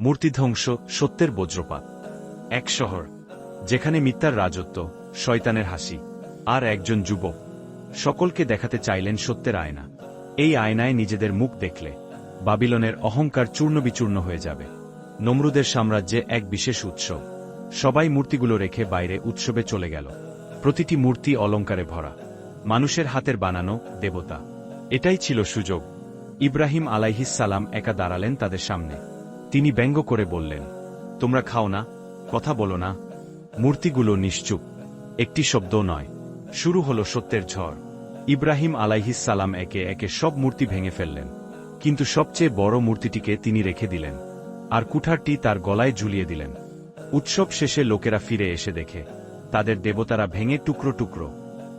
মূর্তিধ্বংস, সত্যের বজ্রপাত। এক শহর, যেখানে মিথ্যার রাজত্ব, শয়তানের হাসি, আর একজন যুবক। সকলকে দেখাতে চাইলেন সত্যের আয়না। এই আয়নায় নিজেদের মুখ দেখলে, বাবিলনের অহংকার চূর্ণবিচূর্ণ হয়ে যাবে। নমরুদের সাম্রাজ্যে এক বিশেষ উৎসব। সবাই মূর্তিগুলো রেখে বাইরে উৎসবে চলে গেল। প্রতিটি মূর্তি অলঙ্কারে ভরা। মানুষের হাতের বানানো দেবতা। এটাই ছিল সুযোগ। ইব্রাহিম আলাইহিস সালাম একা দাঁড়ালেন তাদের সামনে। তিনি ব্যঙ্গ করে বললেন, তোমরা খাও না, কথা বলো না। মূর্তিগুলো নিশ্চুপ, একটি শব্দ নয়। শুরু হলো সত্যের ঝড়। ইব্রাহিম সালাম একে একে সব মূর্তি ভেঙে ফেললেন। কিন্তু সবচেয়ে বড় মূর্তিটিকে তিনি রেখে দিলেন আর কুঠারটি তার গলায় ঝুলিয়ে দিলেন। উৎসব শেষে লোকেরা ফিরে এসে দেখে, তাদের দেবতারা ভেঙে টুকরো টুকরো,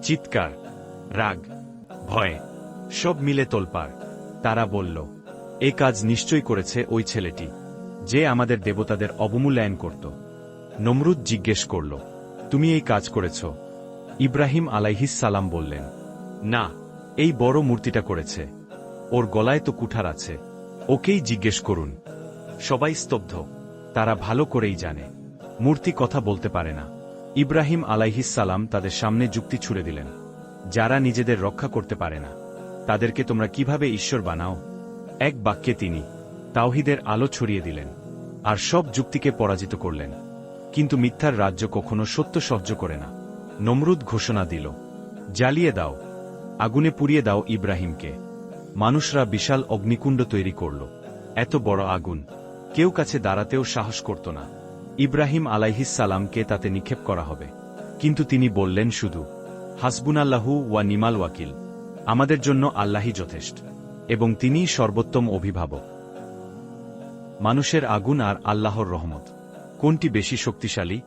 চিৎকার, রাগ, ভয়, সব মিলে তোলপাড়। তারা বলল, এ কাজ নিশ্চয়ই করেছে ওই ছেলেটি। যে আমাদের দেবতাদের অবমূল্যায়ন করত। নমরুদ জিজ্ঞেস করল, তুমি এই কাজ করেছ? ইব্রাহিম আলাইহিস সালাম বললেন, না, এই বড় মূর্তিটা করেছে। ওর গলায় তো কুঠার আছে। ওকেই জিজ্ঞেস করুন। সবাই স্তব্ধ, তারা ভালো করেই জানে। মূর্তি কথা বলতে পারে না। ইব্রাহিম আলাইহিস সালাম তাদের সামনে যুক্তি ছুড়ে দিলেন, যারা নিজেদের রক্ষা করতে পারে না, তাদেরকে তোমরা কীভাবে ঈশ্বর বানাও? এক বাক্যে তিনি তাওহিদের আলো ছড়িয়ে দিলেন, আর সব যুক্তিকে পরাজিত করলেন। কিন্তু মিথ্যার রাজ্য কখনো সত্য সহ্য করে না। নমরুদ ঘোষণা দিল, জ্বালিয়ে দাও, আগুনে পুড়িয়ে দাও ইব্রাহিমকে। মানুষরা বিশাল অগ্নিকুণ্ড তৈরি করল। এত বড় আগুন, কেউ কাছে দাঁড়াতেও সাহস করত না। ইব্রাহিম সালামকে তাতে নিক্ষেপ করা হবে। কিন্তু তিনি বললেন শুধু, হাসবুনাল্লাহু ওয়া নিমাল ওয়াকিল, আমাদের জন্য আল্লাহই যথেষ্ট, এবং তিনিই সর্বোত্তম অভিভাবক। মানুষের আগুন আর আল্লাহর রহমত। কোনটি বেশি শক্তিশালী?